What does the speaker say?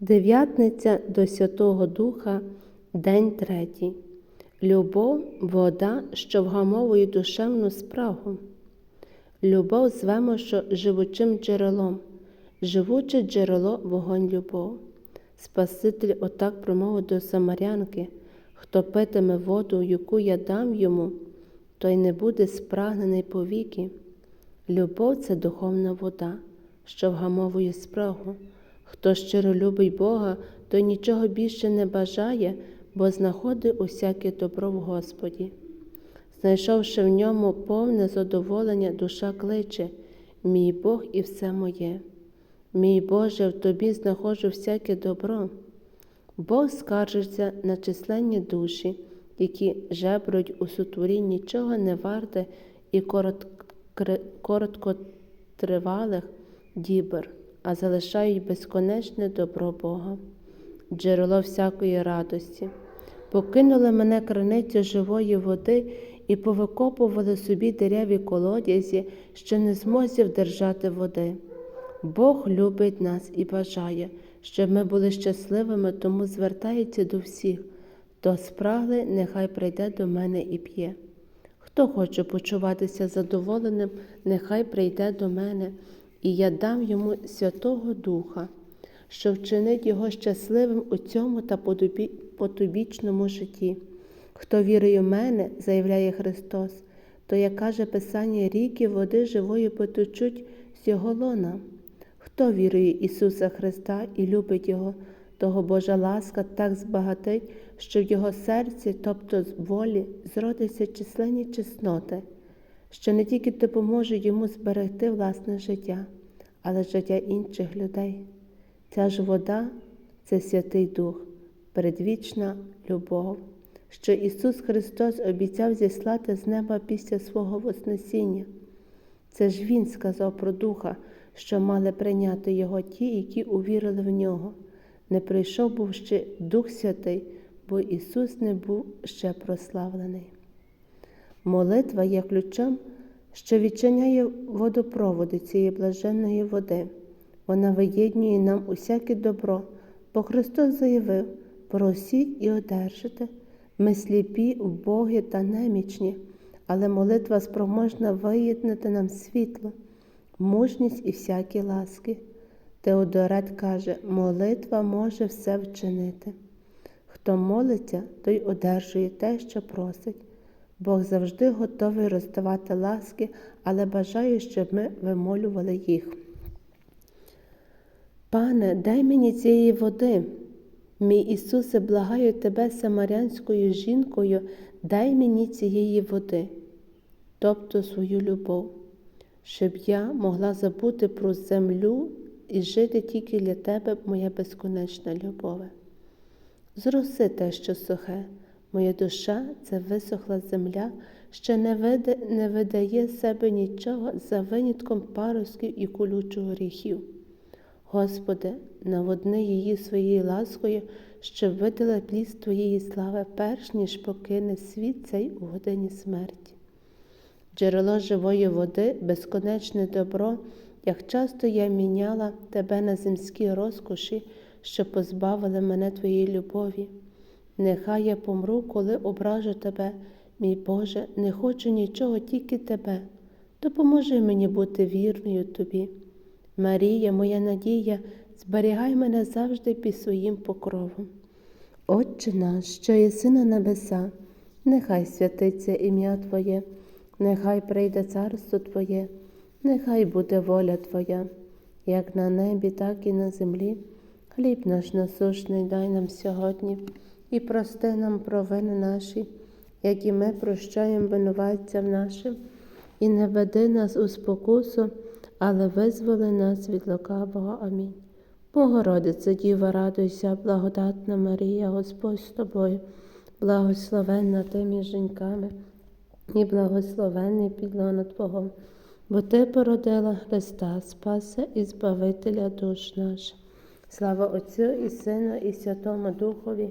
Дев'ятниця до Святого Духа, день третій. Любов вода, що вгамовує душевну спрагу. Любов звемо, що живучим джерелом, живуче джерело вогонь любов. Спаситель отак промовив до Самарянки, хто питиме воду, яку я дам йому, той не буде спрагнений повіки. Любов це духовна вода, що вгамовує спрагу. Хто щиро любить Бога, той нічого більше не бажає, бо знаходить усяке добро в Господі. Знайшовши в ньому повне задоволення, душа кличе, мій Бог і все моє. Мій Боже, в тобі знаходжу всяке добро. Бог скаржиться на численні душі, які жебруть у сутворі нічого не варте і короткотривалих дібр а залишають безконечне добро Бога, джерело всякої радості. Покинули мене криницю живої води і повикопували собі дереві колодязі, що не змозі вдержати води. Бог любить нас і бажає, щоб ми були щасливими, тому звертається до всіх, хто спрагли, нехай прийде до мене і п'є. Хто хоче почуватися задоволеним, нехай прийде до мене і я дам йому Святого Духа, що вчинить його щасливим у цьому та потубічному житті. Хто вірує в мене, заявляє Христос, то, як каже Писання, ріки води живої потечуть з його лона. Хто вірує Ісуса Христа і любить Його, того Божа ласка так збагатить, що в Його серці, тобто з волі, зродиться численні чесноти, що не тільки допоможе йому зберегти власне життя, але життя інших людей. Ця ж вода це Святий Дух, передвічна любов, що Ісус Христос обіцяв зіслати з неба після свого Вознесіння. Це ж Він сказав про Духа, що мали прийняти Його ті, які увірили в нього. Не прийшов був ще Дух Святий, бо Ісус не був ще прославлений. Молитва є ключом що відчиняє водопроводи цієї блаженної води. Вона виєднює нам усяке добро, бо Христос заявив просіть і одержите. Ми сліпі, убогі та немічні, але молитва спроможна виєднати нам світло, мужність і всякі ласки. Теодорет каже, молитва може все вчинити. Хто молиться, той одержує те, що просить. Бог завжди готовий роздавати ласки, але бажає, щоб ми вимолювали їх. Пане, дай мені цієї води. Мій Ісусе, благаю тебе самарянською жінкою, дай мені цієї води, тобто свою любов, щоб я могла забути про землю і жити тільки для тебе, моя безконечна любове. Зроси те, що сухе. Моя душа це висохла земля, що не виде, не видає себе нічого за винятком парусків і колючого гріхів. Господи, наводни її своєю ласкою, щоб видала пліс Твоєї слави, перш ніж покине світ цей у годині смерті. Джерело живої води, безконечне добро, як часто я міняла тебе на земські розкоші, що позбавили мене Твоєї любові. Нехай я помру, коли ображу тебе, мій Боже, не хочу нічого, тільки тебе. Допоможи мені бути вірною тобі. Марія, моя надія, зберігай мене завжди під своїм покровом. Отче наш, що єси на небеса, нехай святиться ім'я Твоє, нехай прийде царство Твоє, нехай буде воля Твоя, як на небі, так і на землі. Хліб наш насушний дай нам сьогодні і прости нам провини наші, як і ми прощаємо винуватцям нашим, і не веди нас у спокусу, але визволи нас від лукавого. Амінь. Богородице, Діва, радуйся, благодатна Марія, Господь з тобою, благословенна ти між жінками, і благословенний підлона Твого, бо Ти породила Христа, Спаса і Збавителя душ наших. Слава Отцю і Сину, і Святому Духові